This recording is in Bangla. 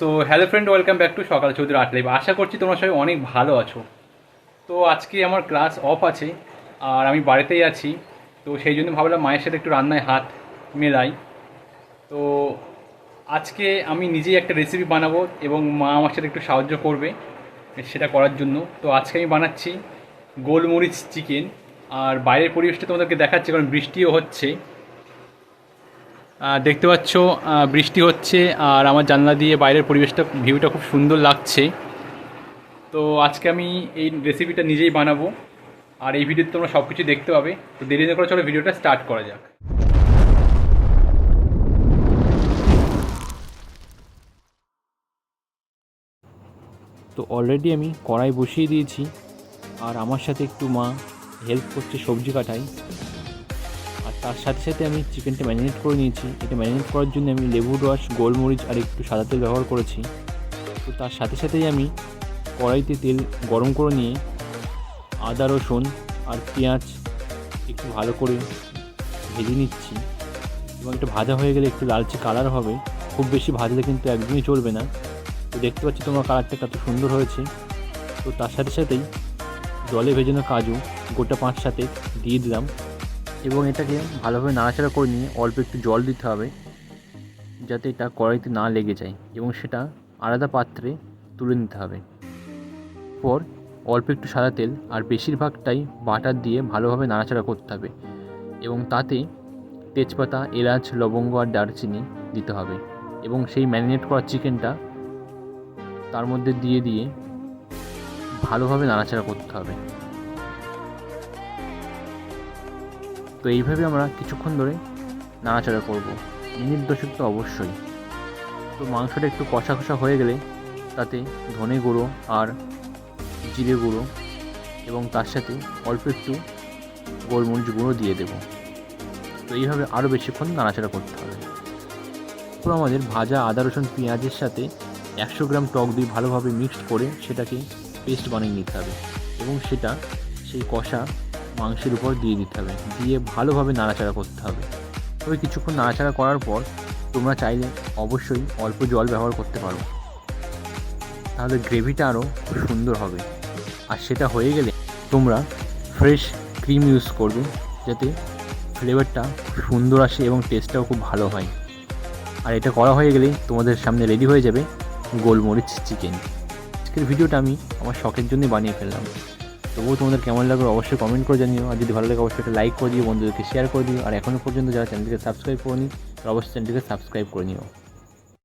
So hello friend welcome back to Sakal Chowdhury আট লাইভ আশা করছি তোমরা সবাই অনেক ভালো আছো। তো আজকে আমার ক্লাস অফ আছে, আর আমি বাড়িতেই আছি। তো সেই জন্য ভাবলাম মায়ের সাথে একটু রান্নায় হাত মেলাই। তো আজকে আমি নিজেই একটা রেসিপি বানাবো এবং মা আমার সাথে একটু সাহায্য করবে সেটা করার জন্য। তো আজকে আমি বানাচ্ছি গোলমরিচ চিকেন আর বাইরের পরিবেশটা তোমাদেরকে দেখাচ্ছি, কারণ বৃষ্টিও হচ্ছে। দেখতে পাচ্ছ বৃষ্টি হচ্ছে আর আমার জানলা দিয়ে বাইরের পরিবেশটা ভিউটা খুব সুন্দর লাগছে। তো আজকে আমি এই রেসিপিটা নিজেই বানাবো আর এই ভিডিওতে তোমরা সব কিছু দেখতে পাবে। তো দেরি না করে চলো ভিডিওটা স্টার্ট করা যাক। তো অলরেডি আমি কড়াই বসিয়ে দিয়েছি আর আমার সাথে একটু মা হেল্প করছে সবজি কাটাই তার সাথে সাথে আমি চিকেনটা ম্যারিনেট করে নিয়েছি। এটা ম্যারিনেট করার জন্য আমি লেবুর রস, গোলমরিচ আর একটু সাদা তেল ব্যবহার করেছি। তো তার সাথে সাথেই আমি কড়াইতে তেল গরম করে নিয়ে আদা, রসুন আর পেঁয়াজ একটু ভালো করে ভেজে নিচ্ছি। এবং একটু ভাজা হয়ে গেলে একটু লালচে কালার হবে। খুব বেশি ভাজলে কিন্তু একদমই চলবে না। তো দেখতে পাচ্ছি তোমার কালারটা কত সুন্দর হয়েছে। তো তার সাথে সাথেই জলে ভেজানো কাজু গোটা পাঁচ সাথে দিয়ে দিলাম। এবং এটাকে ভালোভাবে নাড়াচাড়া করে নিয়ে অল্প একটু জল দিতে হবে, যাতে এটা কড়াইতে না লেগে যায় এবং সেটা আলাদা পাত্রে তুলে নিতে হবে। পর অল্প একটু সাদা তেল আর বেশিরভাগটাই বাটার দিয়ে ভালোভাবে নাড়াচাড়া করতে হবে এবং তাতে তেজপাতা, এলাচ, লবঙ্গ আর দারচিনি দিতে হবে এবং সেই ম্যারিনেট করা চিকেনটা তার মধ্যে দিয়ে দিয়ে ভালোভাবে নাড়াচাড়া করতে হবে। তো এইভাবে আমরা কিছুক্ষণ ধরে নাড়াচাড়া করব। মিনিট দশেক তো অবশ্যই। তো মাংসটা একটু কষা কষা হয়ে গেলে তাতে ধনে গুঁড়ো আর জিরে গুঁড়ো এবং তার সাথে অল্প একটু গোলমরিচ গুঁড়ো দিয়ে দেব। তো এইভাবে আরও বেশিক্ষণ নাড়াচাড়া করতে হবে। তারপর আমাদের ভাজা আদা, রসুন, পেঁয়াজের সাথে একশো গ্রাম টক দই ভালোভাবে মিক্সড করে সেটাকে পেস্ট বানিয়ে নিতে হবে এবং সেটা সেই কষা মাংসের উপর দিয়ে দিতে হবে, দিয়ে ভালোভাবে নাড়াচাড়া করতে হবে। তবে কিছুক্ষণ নাড়াচাড়া করার পর তোমরা চাইলে অবশ্যই অল্প জল ব্যবহার করতে পারো। তাহলে গ্রেভিটা আরও সুন্দর হবে। আর সেটা হয়ে গেলে তোমরা ফ্রেশ ক্রিম ইউজ করবে, যাতে ফ্লেভারটা সুন্দর আসে এবং টেস্টটাও খুব ভালো হয়। আর এটা করা হয়ে গেলেই তোমাদের সামনে রেডি হয়ে যাবে গোলমরিচ চিকেন। আজকের ভিডিওটা আমি আমার শখের জন্য বানিয়ে ফেললাম। তবুও তোমাদের কেমন লাগল অবশ্যই কমেন্ট করে জানিও। আর যদি ভালো লাগে, অবশ্যই একটা লাইক করে দিও, বন্ধুদেরকে শেয়ার করে দিও। আর এখনও পর্যন্ত যারা চ্যানেলটিকে সাবস্ক্রাইব করে নি অবশ্যই চ্যানেলটিকে সাবস্ক্রাইব করে নিও।